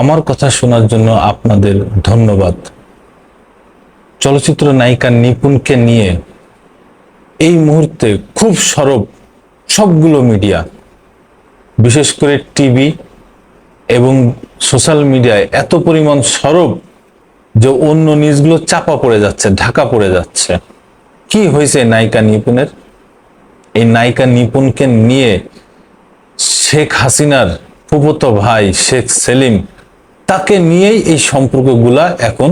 আমার কথা শোনার জন্য আপনাদের ধন্যবাদ। চলচ্চিত্র নায়িকা নিপুণকে নিয়ে এই মুহূর্তে খুব সরব সবগুলো মিডিয়া, বিশেষ করে টিভি এবং সোশ্যাল মিডিয়ায় এত পরিমাণ সরব যে অন্য নিউজগুলো চাপা পড়ে যাচ্ছে, ঢাকা পড়ে যাচ্ছে। কি হয়েছে নায়িকা নিপুণের? এই নায়িকা নিপুণকে নিয়ে শেখ হাসিনার ফুফতো ভাই শেখ সেলিম তাকে নিয়েই এই সম্পর্কগুলা এখন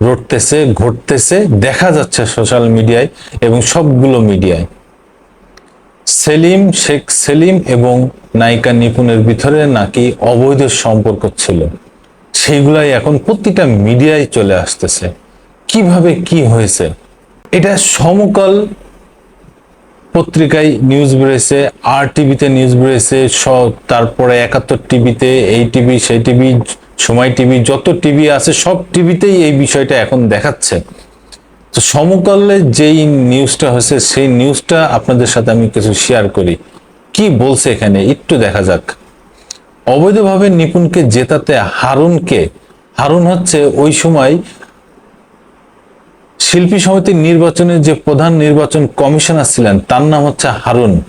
রটতেছে, ঘটতেছে, দেখা যাচ্ছে সোশ্যাল মিডিয়ায় এবং সবগুলো মিডিয়ায় সেলিম, শেখ সেলিম এবং নায়িকা নিপুণের ভিতরে নাকি অবৈধ সম্পর্ক ছিল। সেইগুলাই এখন প্রতিটা মিডিয়ায় চলে আসতেছে। কীভাবে কি হয়েছে? এটা সমকাল পত্রিকায় নিউজ বেরোয়েছে আর টিভিতে নিউজ বেরোয়েছে সব তারপরে একাত্তর টিভিতে এই টিভি সেই টিভি সময় টিভি, যত টিভি আছে, সব টিভিতেই এই বিষয়টা এখন দেখাচ্ছে। তো সমকালে যেই নিউজটা হয়েছে, সেই নিউজটা আপনাদের সাথে আমি কিছু শেয়ার করি। কি বলছে এখানে? একটু দেখা যাক। অবৈধভাবে নিপুণকে জেতাতে হারুনকে, হারুন হচ্ছে ওই সময় শিল্পী সমিতির নির্বাচনে যে প্রধান নির্বাচন কমিশনার ছিলেন, তার নাম হচ্ছে হারুন।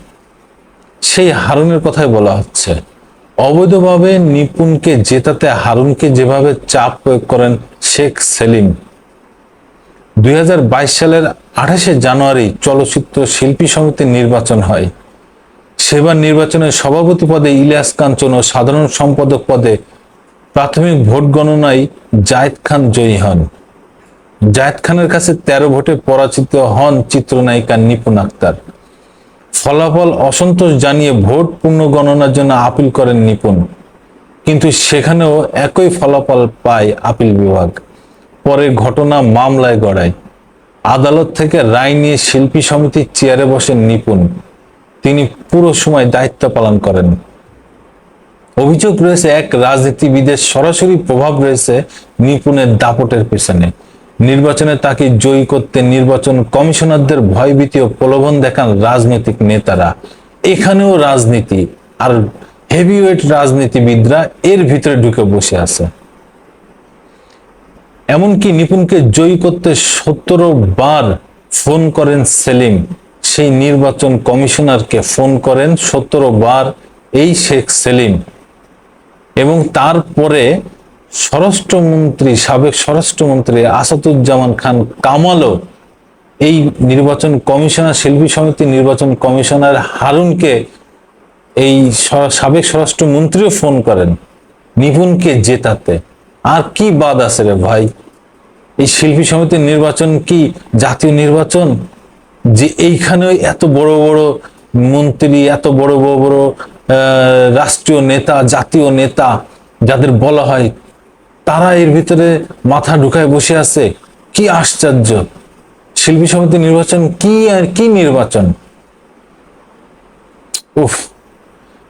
সেই হারুনের কথাই বলা হচ্ছে। অবৈধভাবে নিপুণকে জেতাতে হারুনকে যেভাবে চাপ প্রয়োগ করেন শেখ সেলিম, দুই হাজার বাইশ সালের আঠাশে জানুয়ারি চলচ্চিত্র শিল্পী সমিতির নির্বাচন হয়। সেবার নির্বাচনের সভাপতি পদে ইলিয়াস কাঞ্চন ও সাধারণ সম্পাদক পদে প্রাথমিক ভোট গণনায় জায়েদ খান জয়ী হন। জায়েদ খানের কাছে তেরো ভোটে পরাজিত হন চিত্রনায়িকা নিপুণ আক্তার। ফলাফল অসন্তোষ জানিয়ে ভোট পুনর্গণনার জন্য আপিল করেন নিপুণ। কিন্তু সেখানেও একই ফলাফল পায় আপিল বিভাগ। পরে ঘটনা মামলায় গড়ায়। আদালত থেকে রায় নিয়ে শিল্পী সমিতির চেয়ারে বসেন নিপুণ। তিনি পুরো সময় দায়িত্ব পালন করেন। অভিযোগ রয়েছে, এক রাজনীতিবিদের সরাসরি প্রভাব রয়েছে নিপুণের দাপটের পেছনে। নির্বাচনে তাকে জয়ী করতে নির্বাচন কমিশনারদের ভয়ভীতি ও প্রলোভন দেখান রাজনৈতিক নেতারা। এখানেও রাজনীতি আর হেভিওয়েট রাজনীতিবিদরা এর ভিতরে ঢুকে বসে আছে। এমনকি নিপুণকে জয়ী করতে সতেরো বার ফোন করেন সেলিম। সেই নির্বাচন কমিশনারকে ফোন করেন সতেরো বার এই শেখ সেলিম। এবং তারপরে স্বরাষ্ট্রমন্ত্রী, সাবেক স্বরাষ্ট্রমন্ত্রী আসাদুজ্জামান খান কামালও এই নির্বাচন কমিশনার, শিল্পী সমিতি নির্বাচন কমিশনার হারুনকে এই সাবেক স্বরাষ্ট্রমন্ত্রীও ফোন করেন, নিপুণকে জেতাতে। আর কি বাদ আছে রে ভাই? এই শিল্পী সমিতির নির্বাচন কি জাতীয় নির্বাচন? যে এইখানে এত বড় বড় মন্ত্রী, এত বড় বড় বড় রাষ্ট্রীয় নেতা, জাতীয় নেতা, যাদের বলা হয় তারা এর ভিতরে মাথা ঢুকায় বসে আছে। কি আশ্চর্য। শিল্পী সমিতি নির্বাচন কি আর কি নির্বাচন? উফ।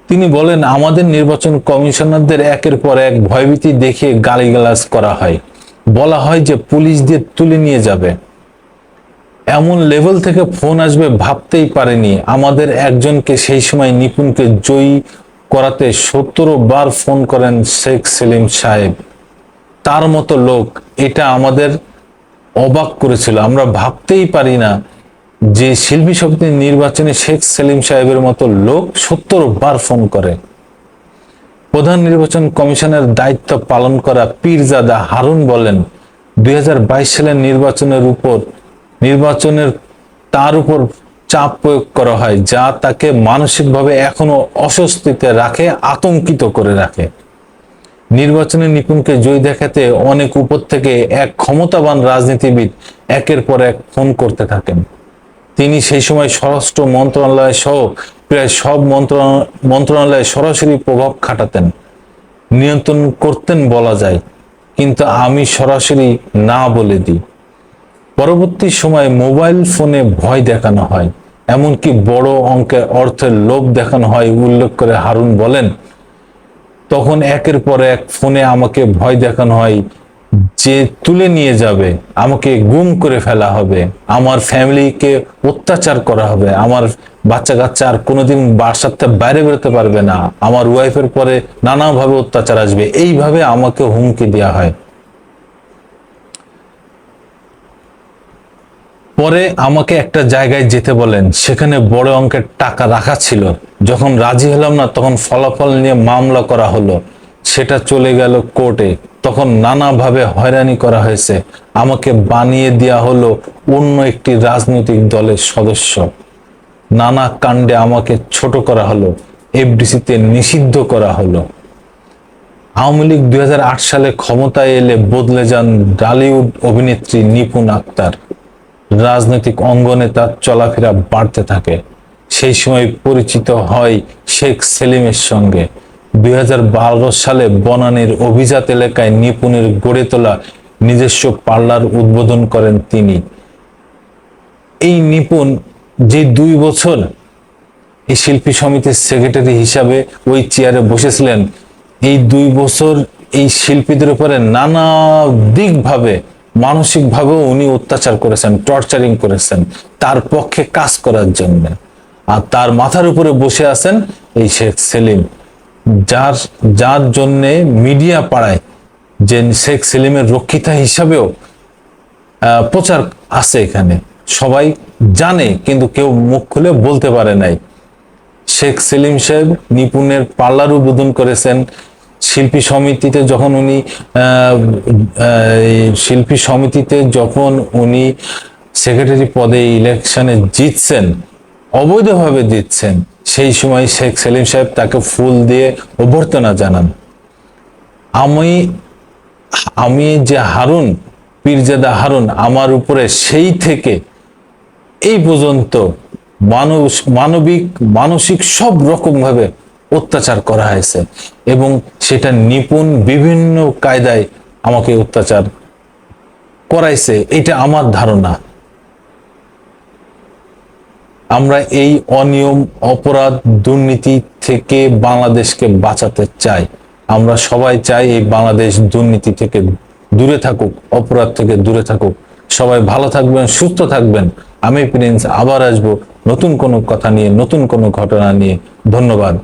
তিনি বলেন, আমাদের নির্বাচন কমিশনারদের একের পর এক ভয়ভীতি দেখিয়ে গালিগালাজ করা হয়। বলা হয় যে পুলিশদের তুলে নিয়ে যাবে। এমন লেভেল থেকে ফোন আসবে ভাবতেই পারেনি। আমাদের একজনকে সেই সময় নিপুণকে জয়ী করাতে সতেরো বার ফোন করেন শেখ সেলিম সাহেব। তার মতো লোক, এটা আমাদের অবাক করেছিল। আমরা ভাবতেই পারি না যে শিল্পী সমিতির নির্বাচনে শেখ সেলিম সাহেবের মতো লোক সত্তর বার ফোন করে। প্রধান নির্বাচন কমিশনের দায়িত্ব পালন করা পীরজাদা হারুন বলেন, দুই হাজার বাইশ সালের নির্বাচনের উপর, নির্বাচনের তার উপর চাপ প্রয়োগ করা হয়, যা তাকে মানসিকভাবে এখনও অস্বস্তিতে রাখে, আতঙ্কিত করে রাখে। নির্বাচনে নিপুণকে জয়ী দেখাতে অনেক উপর থেকে এক ক্ষমতাবান রাজনীতিবিদ একের পর এক ফোন করতে থাকেন। তিনি সেই সময় স্বরাষ্ট্র মন্ত্রণালয় সহ প্রায় সব মন্ত্রণালয়ে সরাসরি প্রভাব খাটাতেন। নিয়ন্ত্রণ করতেন বলা যায়, কিন্তু আমি সরাসরি না বলে দিই। পরবর্তী সময়ে মোবাইল ফোনে ভয় দেখানো হয়, এমনকি বড় অঙ্কের অর্থের লোভ দেখানো হয়, উল্লেখ করে হারুন বলেন তখন একের পর এক ফোনে আমাকে ভয় দেখানো হয় যে তুলে নিয়ে যাবে, আমাকে গুম করে ফেলা হবে, আমার ফ্যামিলিকে অত্যাচার করা হবে, আমার বাচ্চা কাচ্চা আর কোনোদিন থেকে বাইরে বেরোতে পারবে না, আমার ওয়াইফের পরে নানাভাবে অত্যাচার আসবে। এইভাবে আমাকে হুমকি দেওয়া হয়। পরে আমাকে একটা জায়গায় যেতে বলেন, সেখানে বড় অঙ্কের টাকা রাখা ছিল। যখন রাজি হলাম না, তখন ফলাফল নিয়ে মামলা করা হলো। সেটা চলে গেল কোর্টে। তখন নানাভাবে হয়রানি করা হয়েছে। আমাকে বানিয়ে দেওয়া হলো অন্য একটি রাজনৈতিক দলের সদস্য। নানা কাণ্ডে আমাকে ছোট করা হলো। এফডিসিতে নিষিদ্ধ করা হলো। আওয়ামী লীগ দুই হাজার আট সালে ক্ষমতায় এলে বদলে যান ডালিউড অভিনেত্রী নিপুণ আক্তার। রাজনৈতিক অঙ্গনে তার চলাফেরা বাড়তে থাকে। সেই সময় পরিচিত হয় শেখ সেলিমের সঙ্গে। দুই হাজার বারো সালে বনানীর অভিজাত এলাকায় নিপুণের গড়ে তোলা নিজস্ব পার্লার উদ্বোধন করেন তিনি। এই নিপুণ যে দুই বছর এই শিল্পী সমিতির সেক্রেটারি হিসাবে ওই চেয়ারে বসেছিলেন, এই দুই বছর এই শিল্পীদের উপরে নানা দিকভাবে মানসিকভাবেও উনি অত্যাচার করেছেন টর্চারিং করেছেন, তার পক্ষে কাজ করার জন্য। আর তার মাথার উপরে বসে আছেন এই শেখ সেলিম। যার যার জন্যে মিডিয়া পাড়ায় যে শেখ সেলিমের রক্ষিতা হিসাবেও প্রচার আছে এখানে। সবাই জানে, কিন্তু কেউ মুখ খুলে বলতে পারে নাই। শেখ সেলিম সাহেব নিপুণের পার্লার উদ্বোধন করেছেন শিল্পী সমিতিতে যখন উনি শিল্পী সমিতিতে যখন উনি সেক্রেটারি পদে ইলেকশনে জিতছেন, অবৈধভাবে জিতছেন, সেই সময় শেখ সেলিম সাহেব তাকে ফুল দিয়ে অভ্যর্থনা জানান। আমি আমি যে হারুন, পীরজাদা হারুন, আমার উপরে সেই থেকে এই পর্যন্ত মানুষ মানবিক, মানসিক সব রকম ভাবে অত্যাচার করা হয়েছে এবং সেটা নিপুণ বিভিন্ন কায়দায় আমাকে অত্যাচার করাইছে, এটা আমার ধারণা। আমরা এই অনিয়ম, অপরাধ, দুর্নীতি থেকে বাংলাদেশকে বাঁচাতে চাই। আমরা সবাই চাই এই বাংলাদেশ দুর্নীতি থেকে দূরে থাকুক, অপরাধ থেকে দূরে থাকুক। সবাই ভালো থাকবেন, সুস্থ থাকবেন। আমি প্রিন্স, আবার আসব নতুন কোনো কথা নিয়ে, নতুন কোনো ঘটনা নিয়ে। ধন্যবাদ।